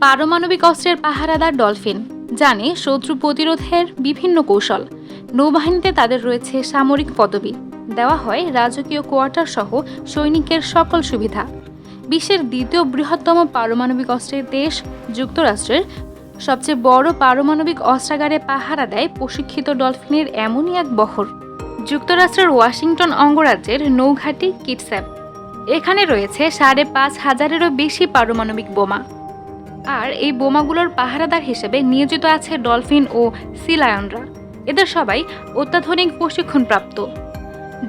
পারমাণবিক অস্ত্রের পাহারাদার ডলফিন, জানে শত্রু প্রতিরোধের বিভিন্ন কৌশল। নৌবাহিনীতে তাদের রয়েছে সামরিক পদবি। দেওয়া হয় রাজকীয় কোয়ার্টার সহ সৈনিকের সকল সুবিধা। বিশ্বের দ্বিতীয় বৃহত্তম পারমাণবিক অস্ত্রের দেশ যুক্তরাষ্ট্রের। সবচেয়ে বড় পারমাণবিক অস্ত্রাগারে পাহারা দেয় প্রশিক্ষিত ডলফিনের এমনই এক বহর। যুক্তরাষ্ট্রের ওয়াশিংটন অঙ্গরাজ্যের নৌঘাটি কিটস্যাপ। এখানে রয়েছে সাড়ে পাঁচ হাজারেরও বেশি পারমাণবিক বোমা। আর এই বোমাগুলোর পাহারাদার হিসেবে নিয়োজিত আছে ডলফিন ও সিলায়নরা এদের সবাই অত্যাধুনিক প্রশিক্ষণপ্রাপ্ত।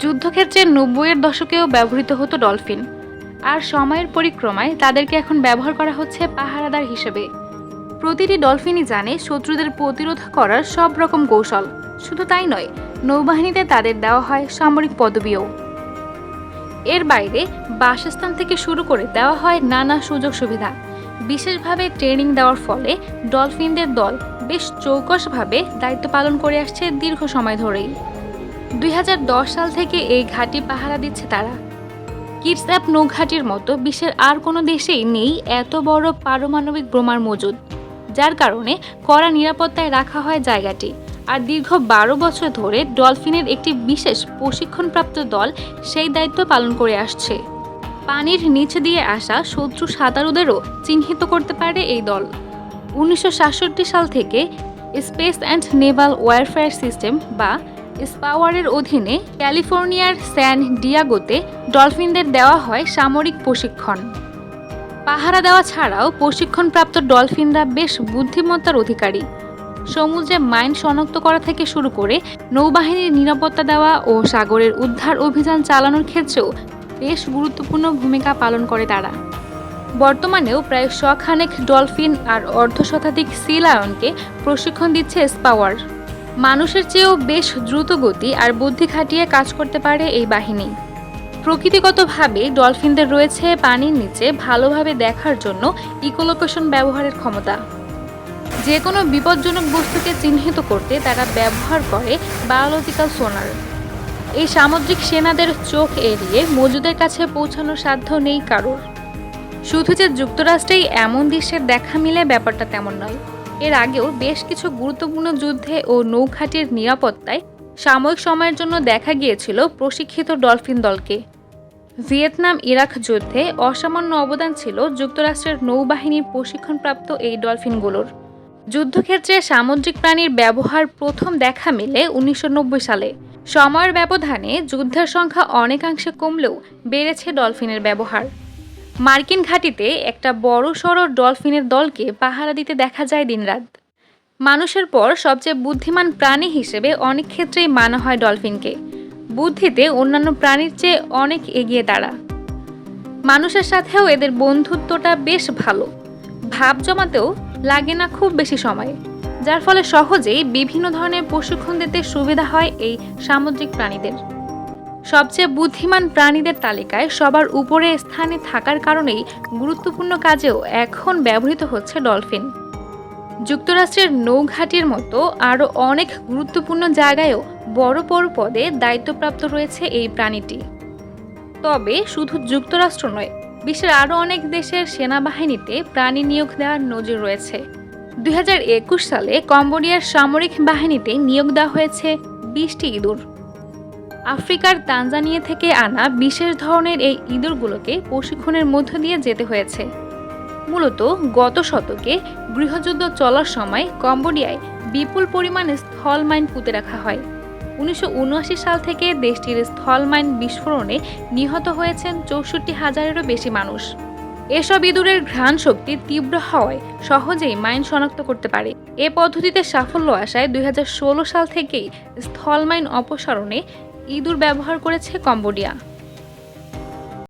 যুদ্ধক্ষেত্রে নব্বইয়ের দশকেও ব্যবহৃত হতো ডলফিন। আর সময়ের পরিক্রমায় তাদেরকে এখন ব্যবহার করা হচ্ছে পাহারাদার হিসেবে। প্রতিটি ডলফিনই জানে শত্রুদের প্রতিরোধ করার সব রকম কৌশল। শুধু তাই নয়, নৌবাহিনীতে তাদের দেওয়া হয় সামরিক পদবিও। এর বাইরে বাসস্থান থেকে শুরু করে দেওয়া হয় নানা সুযোগ সুবিধা। বিশেষভাবে ট্রেনিং দেওয়ার ফলে ডলফিনদের দল বেশ চৌকসভাবে দায়িত্ব পালন করে আসছে দীর্ঘ সময় ধরেই। দুই হাজার দশ সাল থেকে এই ঘাঁটি পাহারা দিচ্ছে তারা। কিডস অ্যাপ নৌঘাটির মতো বিশ্বের আর কোনো দেশেই নেই এত বড় পারমাণবিক বোমার মজুদ, যার কারণে কড়া নিরাপত্তায় রাখা হয় জায়গাটি। আর দীর্ঘ বারো বছর ধরে ডলফিনের একটি বিশেষ প্রশিক্ষণপ্রাপ্ত দল সেই দায়িত্ব পালন করে আসছে। পানির নিচ দিয়ে আসা শত্রু সাঁতারুদেরও চিহ্নিত করতে পারে এই দল। উনিশশো সাতষট্টি সাল থেকে space and naval warfare system বা স্পাওয়ারের অধীনে ক্যালিফোর্নিয়ার স্যান ডিয়াগোতে ডলফিনদের দেওয়া হয় সামরিক প্রশিক্ষণ। পাহারা দেওয়া ছাড়াও প্রশিক্ষণপ্রাপ্ত ডলফিনরা বেশ বুদ্ধিমত্তার অধিকারী। সমুদ্রে মাইন শনাক্ত করা থেকে শুরু করে নৌবাহিনীর নিরাপত্তা দেওয়া ও সাগরের উদ্ধার অভিযান চালানোর ক্ষেত্রেও বেশ গুরুত্বপূর্ণ ভূমিকা পালন করে তারা। বর্তমানেও প্রায় শখানেক ডলফিন আর অর্ধশতাধিক সি লায়নকে প্রশিক্ষণ দিচ্ছে স্পাওয়ার। মানুষের চেয়েও বেশ দ্রুত গতি আর বুদ্ধি খাটিয়ে কাজ করতে পারে এই বাহিনী। প্রকৃতিগতভাবে ডলফিনদের রয়েছে পানির নিচে ভালোভাবে দেখার জন্য ইকোলোকেশন ব্যবহারের ক্ষমতা। যে কোনো বিপজ্জনক বস্তুকে চিহ্নিত করতে তারা ব্যবহার করে বায়োলজিক্যাল সোনার। এই সামুদ্রিক সেনাদের চোখ এড়িয়ে মজুদের কাছে পৌঁছানোর সাধ্য নেই কারোর। শুধু যে যুক্তরাষ্ট্রেই এমন দৃশ্যের দেখা মিলে ব্যাপারটা তেমন নয়। এর আগেও বেশ কিছু গুরুত্বপূর্ণ যুদ্ধে ও নৌঘাটির নিরাপত্তায় সাময়িক সময়ের জন্য দেখা গিয়েছিল প্রশিক্ষিত ডলফিন দলকে। ভিয়েতনাম ইরাক যুদ্ধে অসামান্য অবদান ছিল যুক্তরাষ্ট্রের নৌবাহিনীর প্রশিক্ষণপ্রাপ্ত এই ডলফিনগুলোর। যুদ্ধক্ষেত্রে সামুদ্রিক প্রাণীর ব্যবহার প্রথম দেখা মিলে উনিশশো নব্বই সালে। সময়ের ব্যবধানে যুদ্ধের সংখ্যা অনেকাংশে কমলেও বেড়েছে ডলফিনের ব্যবহার। মার্কিন ঘাঁটিতে একটা বড় সড়ো ডলফিনের দলকে পাহারা দিতে দেখা যায় দিনরাত। মানুষের পর সবচেয়ে বুদ্ধিমান প্রাণী হিসেবে অনেক ক্ষেত্রেই মানা হয় ডলফিনকে। বুদ্ধিতে অন্যান্য প্রাণীর চেয়ে অনেক এগিয়ে তারা। মানুষের সাথেও এদের বন্ধুত্বটা বেশ ভালো। ভাব জমাতেও লাগে না খুব বেশি সময়। যার ফলে সহজেই বিভিন্ন ধরনের প্রশিক্ষণ দিতে সুবিধা হয় এই সামুদ্রিক প্রাণীদের। সবচেয়ে বুদ্ধিমান প্রাণীদের তালিকায় সবার উপরে স্থানে থাকার কারণেই গুরুত্বপূর্ণ কাজেও এখন ব্যবহৃত হচ্ছে ডলফিন। যুক্তরাষ্ট্রের নৌঘাটির মতো আরও অনেক গুরুত্বপূর্ণ জায়গায়ও বড় বড় পদে দায়িত্বপ্রাপ্ত রয়েছে এই প্রাণীটি। তবে শুধু যুক্তরাষ্ট্র নয়, বিশ্বের আরও অনেক দেশের সেনাবাহিনীতে প্রাণী নিয়োগ দেওয়ার নজির রয়েছে। দুই হাজার একুশ সালে কম্বোডিয়ার সামরিক বাহিনীতে নিয়োগ দেওয়া হয়েছে বিশটি ইঁদুর। আফ্রিকার তানজানিয়া থেকে আনা বিশেষ ধরনের এই ইঁদুরগুলোকে প্রশিক্ষণের মধ্য দিয়ে যেতে হয়েছে। মূলত গত শতকে গৃহযুদ্ধ চলার সময় কম্বোডিয়ায় বিপুল পরিমাণে স্থল মাইন পুঁতে রাখা হয়। উনিশশো উনআশি সাল থেকে দেশটির স্থল মাইন বিস্ফোরণে নিহত হয়েছেন চৌষট্টি হাজারেরও বেশি মানুষ। এসব ইঁদুরের ঘ্রাণ শক্তি তীব্র হওয়ায় সহজেই মাইন শনাক্ত করতে পারে। এ পদ্ধতিতে সাফল্য আসায় দুই হাজার ষোলো সাল থেকেই স্থল মাইন অপসারণে ইঁদুর ব্যবহার করেছে কম্বোডিয়া।